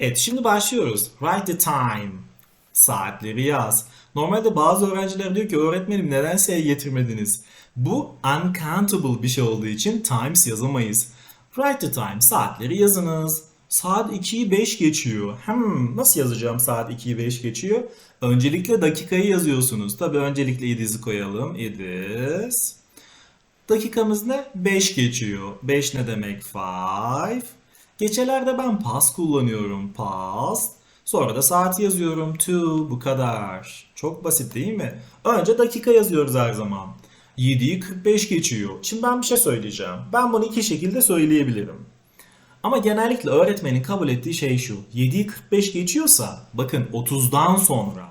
Evet şimdi başlıyoruz. Write the time. Saatleri yaz. Normalde bazı öğrenciler diyor ki öğretmenim neden S getirmediniz? Bu uncountable bir şey olduğu için times yazamayız. Write the time. Saatleri yazınız. Saat 2'yi 5 geçiyor. Hmm, nasıl yazacağım saat 2'yi 5 geçiyor? Öncelikle dakikayı yazıyorsunuz. Tabii öncelikle it is'i koyalım. It is. Dakikamız ne? 5 geçiyor. 5 ne demek? 5. Gecelerde ben past kullanıyorum. Past. Sonra da saat yazıyorum. To. Bu kadar. Çok basit değil mi? Önce dakika yazıyoruz her zaman. 7'yi 45 geçiyor. Şimdi ben bir şey söyleyeceğim. Ben bunu iki şekilde söyleyebilirim. Ama genellikle öğretmenin kabul ettiği şey şu. 7'yi 45 geçiyorsa bakın 30'dan sonra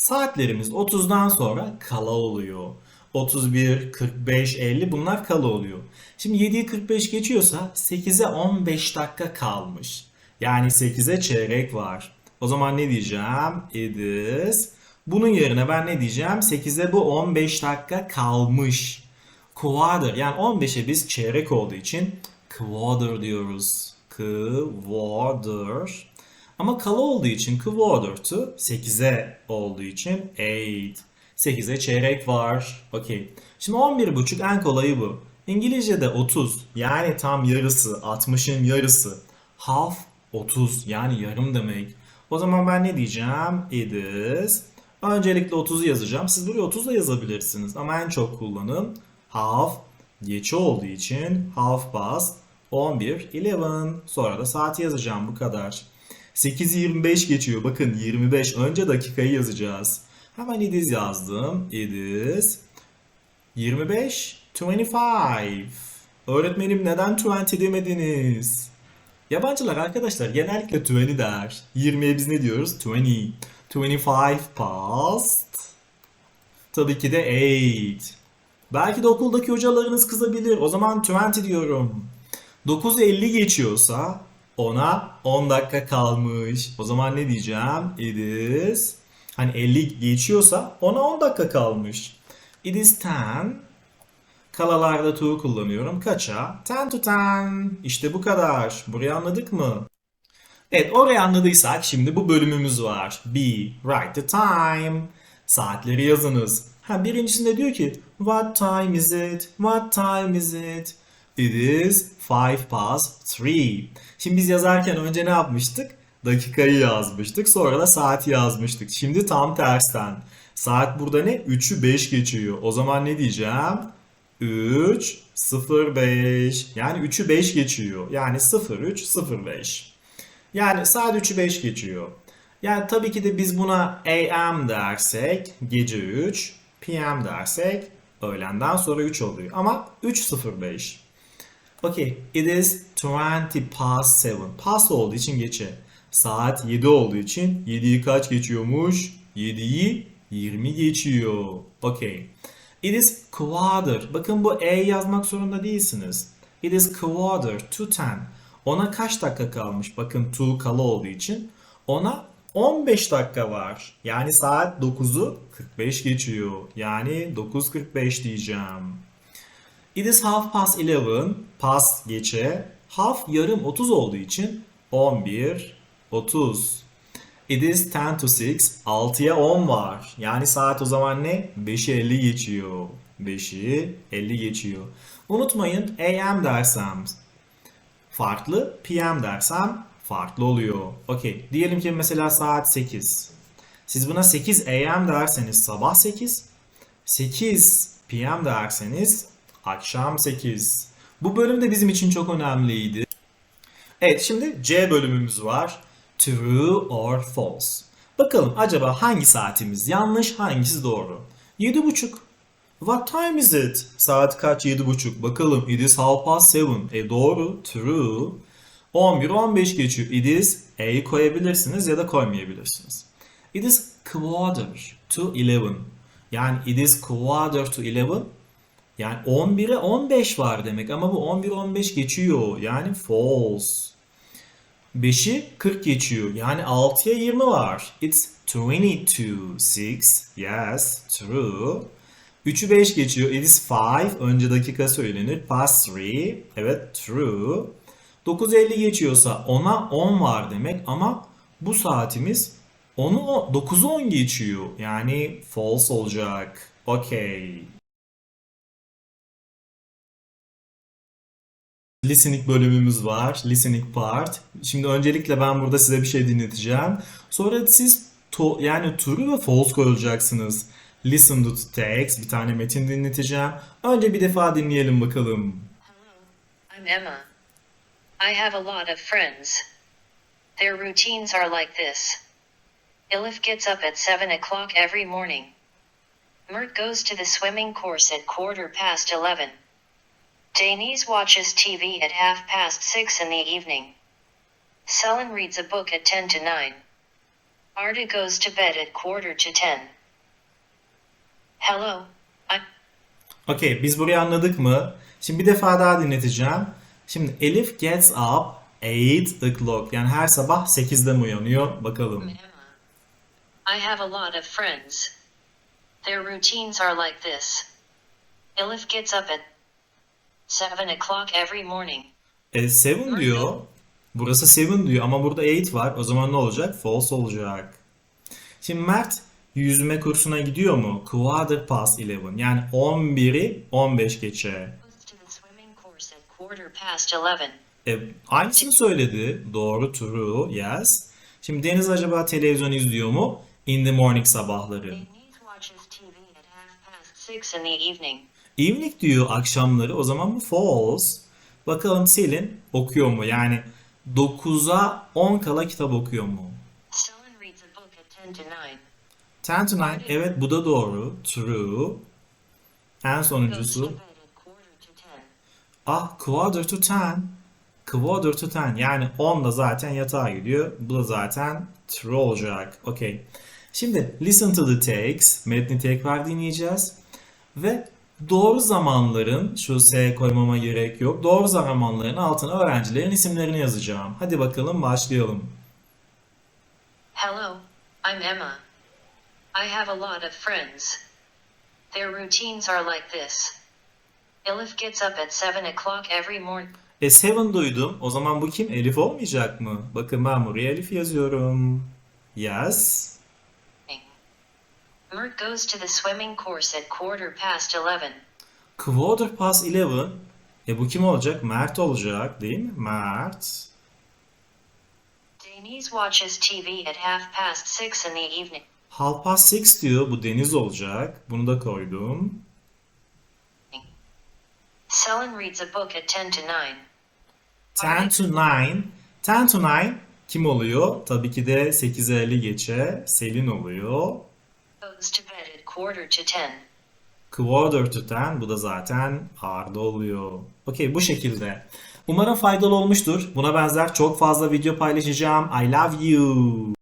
Saatlerimiz 30'dan sonra kala oluyor. 31, 45, 50 bunlar kala oluyor. Şimdi 7'yi 45 geçiyorsa 8'e 15 dakika kalmış. Yani 8'e çeyrek var. O zaman ne diyeceğim? It is. Bunun yerine ben ne diyeceğim? 8'e bu 15 dakika kalmış. Quarter yani 15'e biz çeyrek olduğu için quarter diyoruz. Quarter. Ama kala olduğu için quarter to 8'e olduğu için 8. 8'e çeyrek var. Okey. Şimdi 11,5 en kolayı bu. İngilizce'de 30 yani tam yarısı 60'ın yarısı. Half 30 yani yarım demek. O zaman ben ne diyeceğim? It is. Öncelikle 30'u yazacağım. Siz buraya 30 da yazabilirsiniz ama en çok kullanın. Half geçi olduğu için half past 11, 11. Sonra da saati yazacağım bu kadar. 8.25 geçiyor. Bakın 25. Önce dakikayı yazacağız. Hemen it is yazdım. It is 25, 25. Öğretmenim neden 20 demediniz? Yabancılar arkadaşlar genellikle 20 der. 20'ye biz ne diyoruz? 20. 25 past. Tabii ki de 8. Belki de okuldaki hocalarınız kızabilir. O zaman 20 diyorum. 9.50 geçiyorsa ona 10 dakika kalmış. O zaman ne diyeceğim? It is. Hani 50 geçiyorsa ona 10 dakika kalmış. It is 10. Kalalarda to kullanıyorum. Kaça? 10 to 10. İşte bu kadar. Burayı anladık mı? Evet orayı anladıysak şimdi bu bölümümüz var. B. Write the time. Saatleri yazınız. Ha birincisinde diyor ki What time is it? What time is it? It is 5 past 3. Şimdi biz yazarken önce ne yapmıştık? Dakikayı yazmıştık. Sonra da saati yazmıştık. Şimdi tam tersten. Saat burada ne? 3'ü 5 geçiyor. O zaman ne diyeceğim? 3 0 5. Yani 3'ü 5 geçiyor. Yani 0 3 0 5. Yani saat 3'ü 5 geçiyor. Yani tabii ki de biz buna AM dersek gece 3, PM dersek öğlenden sonra 3 oluyor. Ama 3.05. Okay, it is 20 past 7. Past olduğu için geçe. Saat 7 olduğu için 7'yi kaç geçiyormuş? 7'yi 20 geçiyor. Okay. It is quarter. Bakın bu E yazmak zorunda değilsiniz. It is quarter to 10. Ona kaç dakika kalmış? Bakın to kala olduğu için. Ona 15 dakika var. Yani saat 9'u 45 geçiyor. Yani 9.45 diyeceğim. It is half past 11. Past geçe. Half yarım 30 olduğu için 11 30. It is 10 to 6. 6'ya 10 var. Yani saat o zaman ne? 5'i 50 geçiyor. 5'i 50 geçiyor. Unutmayın AM dersem farklı, PM dersem farklı oluyor. Okey. Diyelim ki mesela saat 8. Siz buna 8 AM derseniz sabah 8. 8 PM derseniz akşam 8. Bu bölüm de bizim için çok önemliydi. Evet şimdi C bölümümüz var. True or false. Bakalım acaba hangi saatimiz yanlış hangisi doğru? 7.30. What time is it? Saat kaç? 7.30. Bakalım. It is half past seven. E doğru. True. 11 15 geçiyor. It is A'yı koyabilirsiniz ya da koymayabilirsiniz. It is quarter to 11. Yani it is quarter to 11. Yani 11'e 15 var demek ama bu 11 15 geçiyor. Yani false. 5'i 40 geçiyor. Yani 6'ya 20 var. It's 20 to 6. Yes, true. 3'ü 5 geçiyor. It is 5. Önce dakika söylenir. Past 3. Evet, true. 9.50 geçiyorsa 10'a 10 var demek ama bu saatimiz 10'u 9'u 10 geçiyor. Yani false olacak. Okey. Listening bölümümüz var. Listening part. Şimdi öncelikle ben burada size bir şey dinleteceğim. Sonra siz to, yani true ve false koyacaksınız. Listen to text. Bir tane metin dinleteceğim. Önce bir defa dinleyelim bakalım. I'm Emma. I have a lot of friends. Their routines are like this. Elif gets up at 7 o'clock every morning. Mert goes to the swimming course at quarter past 11. Denise watches TV at half past 6 in the evening. Selin reads a book at 10 to 9. Arda goes to bed at quarter to 10. Hello, I'm Okey, biz burayı anladık mı? Şimdi bir defa daha dinleteceğim. Şimdi Elif gets up 8 o'clock. Yani her sabah 8'de mi uyanıyor? Bakalım. I have a lot of friends. Their routines are like this. Elif gets up at 7 o'clock every morning. E, 7 diyor. Burası 7 diyor ama burada 8 var. O zaman ne olacak? False olacak. Şimdi Mert yüzme kursuna gidiyor mu? Quarter past 11. Yani 11'i 15 geçe. Goes to the swimming course at quarter past 11. E, aynısını söyledi. Doğru, true, yes. Şimdi Deniz acaba televizyon izliyor mu? In the morning sabahları. Denise watches TV at half past 6 in the evening. Evening diyor akşamları. O zaman bu false. Bakalım Selin okuyor mu? Yani 9'a 10 kala kitap okuyor mu? Selin reads a book at 10 to 10 9. to 9. Evet bu da doğru. True. En sonuncusu. bed at quarter to 10. Ah quarter to 10. Quarter to 10. Yani 10 da zaten yatağa gidiyor. Bu da zaten true olacak. Okey. Şimdi listen to the text. Metni tekrar dinleyeceğiz. Ve doğru zamanların, şu S koymama gerek yok. Doğru zamanların altına öğrencilerin isimlerini yazacağım. Hadi bakalım başlayalım. Hello, I'm Emma. I have a lot of friends. Their routines are like this. Elif gets up at 7 o'clock every morning. E seven duydum. O zaman bu kim? Elif olmayacak mı? Bakın ben buraya Elif yazıyorum. Yes. Mert goes to the swimming course at quarter past 11. Quarter past 11. E bu kim olacak? Mert olacak değil mi? Mert. Denise watches TV at half past 6 in the evening. Half past 6 diyor. Bu Deniz olacak. Bunu da koydum. Selin reads a book at 10 to 9. 10 to 9. 10 to 9 kim oluyor? Tabii ki de 8'e 50 geçe Selin oluyor. Quarter to 10. Quarter to 10 bu da zaten Arda oluyor. Okey bu şekilde. Umarım faydalı olmuştur. Buna benzer çok fazla video paylaşacağım. I love you.